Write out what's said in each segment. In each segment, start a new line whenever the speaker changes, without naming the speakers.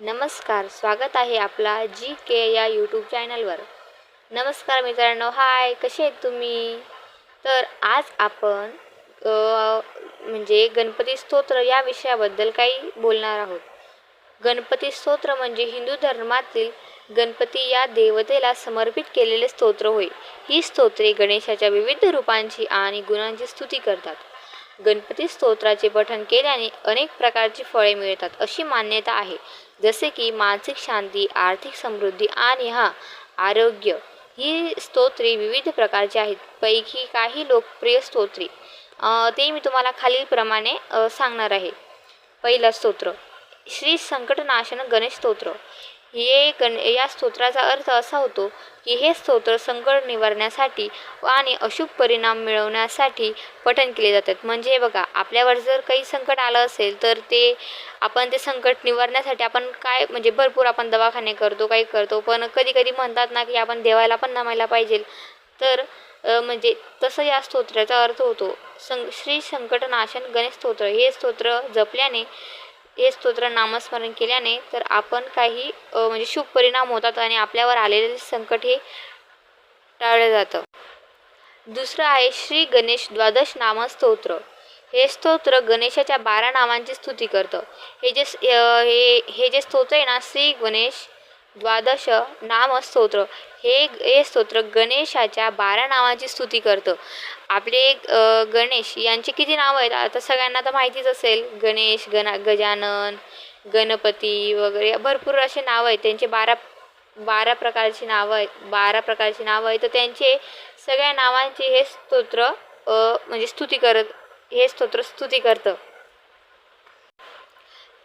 नमस्कार स्वागत आहे आपला जी के या यूट्यूब चॅनलवर नमस्कार मित्रांनो हाय कसे आहेत तुम्ही? तर आज आपण म्हणजे गणपती स्तोत्र या विषयाबद्दल काही बोलणार आहोत. गणपती स्तोत्र म्हणजे हिंदू धर्मातील गणपती या देवतेला समर्पित केलेले स्तोत्र होय. ही स्तोत्रे गणेशाच्या विविध रूपांची आणि गुणांची स्तुती करतात. गणपती स्तोत्राचे पठण केल्याने अनेक प्रकारची फळे मिळतात अशी मान्यता आहे. जसे की मानसिक शांती आर्थिक समृद्धी आणि हा आरोग्य ही स्तोत्रे विविध प्रकारची आहेत. पैकी काही लोकप्रिय स्तोत्रे. ते मी तुम्हाला खालीलप्रमाणे सांगणार आहे. पहिलं स्तोत्र श्री संकटनाशन गणेश स्तोत्र. हे गण या स्तोत्राचा अर्थ असा होतो की हे स्तोत्र संकट निवारण्यासाठी आणि अशुभ परिणाम मिळवण्यासाठी पठण केले जातात. म्हणजे बघा आपल्यावर जर काही संकट आलं असेल तर ते आपण ते संकट निवारण्यासाठी आपण काय म्हणजे भरपूर आपण दवाखाने करतो काही करतो पण कधी कधी म्हणतात ना की आपण देवाला पण नमायला पाहिजे. तर म्हणजे तसं या स्तोत्राचा अर्थ होतो सं श्री संकटनाशन गणेश स्तोत्र. हे स्तोत्र जपल्याने हे स्तोत्र नामस्मरण केल्याने तर आपण काही म्हणजे शुभ परिणाम होतात आणि आपल्यावर आलेले संकट हे टाळलं जातं. दुसरं आहे श्री गणेश द्वादश नामस्तोत्र. हे स्तोत्र गणेशाच्या बारा नामांची स्तुती करतं. हे जे हे हे जे स्तोत्र आहे ना श्री गणेश द्वादश नाम स्तोत्र हे हे स्तोत्र गणेशाच्या बारा नावांची स्तुती करतं. आपले गणेश यांचे किती नावं आहेत? आता सगळ्यांना तर माहितीच असेल. गणेश गणा गजानन गणपती वगैरे भरपूर असे नावं आहेत. त्यांचे बारा बारा प्रकारची नावं आहेत. बारा प्रकारची नावं आहेत. तर त्यांचे सगळ्या नावांची हे स्तोत्र म्हणजे स्तुती करत हे स्तोत्र स्तुती करतं.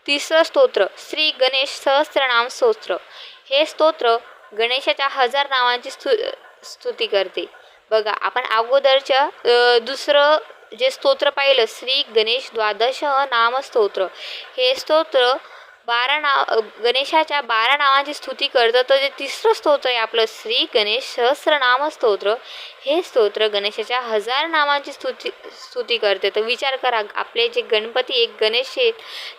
तिसरं स्तोत्र श्री गणेश सहस्त्रनाम स्तोत्र. हे स्तोत्र गणेशाच्या हजार नावांची स्तु स्तुती करते. बघा आपण अगोदरच्या दुसरं जे स्तोत्र पाहिलं श्री गणेश द्वादश नामस्तोत्र. हे स्तोत्र बारा नाव गणेशाच्या बारा नावांची स्तुती करतं तर जे तिसरं स्तोत्र आहे आपलं श्री गणेश सहस्रनाम स्तोत्र हे स्तोत्र गणेशाच्या हजार नावांची स्तुती स्तुती करते. तर विचार करा आपले जे गणपती एक गणेश आहेत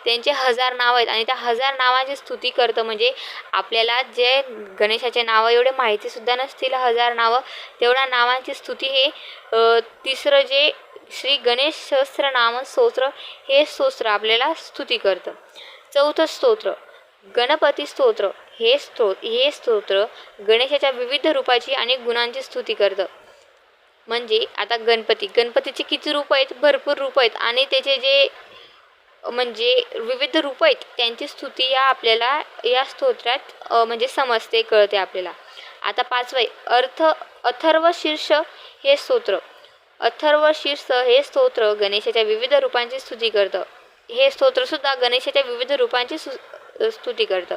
त्यांचे हजार नाव आहेत आणि त्या हजार नावांची स्तुती करतं. म्हणजे आपल्याला जे गणेशाचे नावं एवढे माहितीसुद्धा नसतील हजार नावं तेवढ्या नावांची स्तुती हे तिसरं जे श्री गणेश सहस्रनाम स्तोत्र हे स्तोत्र आपल्याला स्तुती करतं. चौथं स्तोत्र. गणपती स्तोत्र. हे स्तो हे स्तोत्र गणेशाच्या विविध रूपाची आणि गुणांची स्तुती करतं. म्हणजे आता गणपती. गणपतीचे किती रूप आहेत? भरपूर रूप आहेत. आणि त्याचे जे म्हणजे विविध रूप आहेत त्यांची स्तुती या आपल्याला या स्तोत्रात म्हणजे समजते कळते आपल्याला. आता पाचवं आहे. अर्थ अथर्व शीर्ष हे स्तोत्र. अथर्व शीर्ष हे स्तोत्र गणेशाच्या विविध रूपांची स्तुती करतं. हे स्तोत्रसुद्धा गणेशाच्या विविध रूपांची सु स्तुती करतं.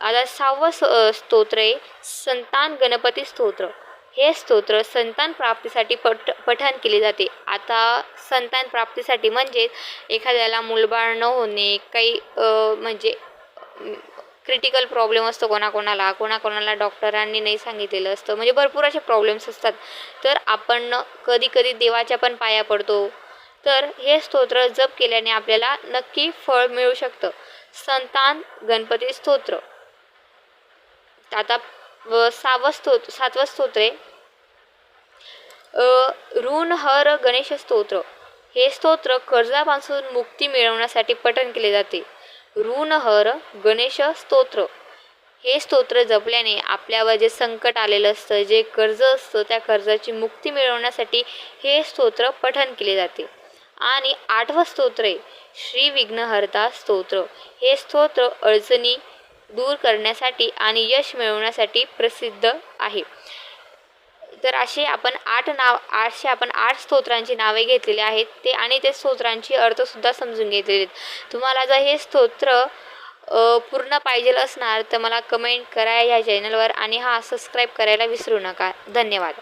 आता सहावं स स्तोत्र आहे संतान गणपती स्तोत्र. हे स्तोत्र संतान प्राप्तीसाठी पठ पठण केले जाते. आता संतान प्राप्तीसाठी म्हणजेच एखाद्याला मुलबाळ न होणे काही म्हणजे क्रिटिकल प्रॉब्लेम असतो कोणाकोणाला कोणाकोणाला डॉक्टरांनी नाही सांगितलेलं असतं. म्हणजे भरपूर असे प्रॉब्लेम्स असतात. तर आपण कधी कधी देवाच्या पण पाया पडतो. तर हे स्तोत्र जप केल्याने आपल्याला नक्की फळ मिळू शकतं. संतान गणपती स्तोत्र. आता सावं स्तोत्र सातवं स्तोत्रे. ऋण हर गणेश स्तोत्र. हे स्तोत्र कर्जापासून मुक्ती मिळवण्यासाठी पठण केले जाते. ऋणहर गणेश स्तोत्र. हे स्तोत्र जपल्याने आपल्यावर जे संकट आलेलं असतं जे कर्ज असतं त्या कर्जाची मुक्ती मिळवण्यासाठी हे स्तोत्र पठण केले जाते. आणि आठवं स्तोत्र आहे श्री विघ्नहर्ता स्तोत्र. हे स्तोत्र अडचणी दूर करण्यासाठी आणि यश मिळवण्यासाठी प्रसिद्ध आहे. तर असे आपण आठ नाव आठशे आपण आठ स्तोत्रांची नावे घेतलेली आहेत. ते आणि ते स्तोत्रांची अर्थसुद्धा समजून घेतलेले आहेत. तुम्हाला जर हे स्तोत्र पूर्ण पाहिजे असणार तर मला कमेंट करा ह्या चॅनलवर आणि हा सबस्क्राईब करायला विसरू नका. धन्यवाद.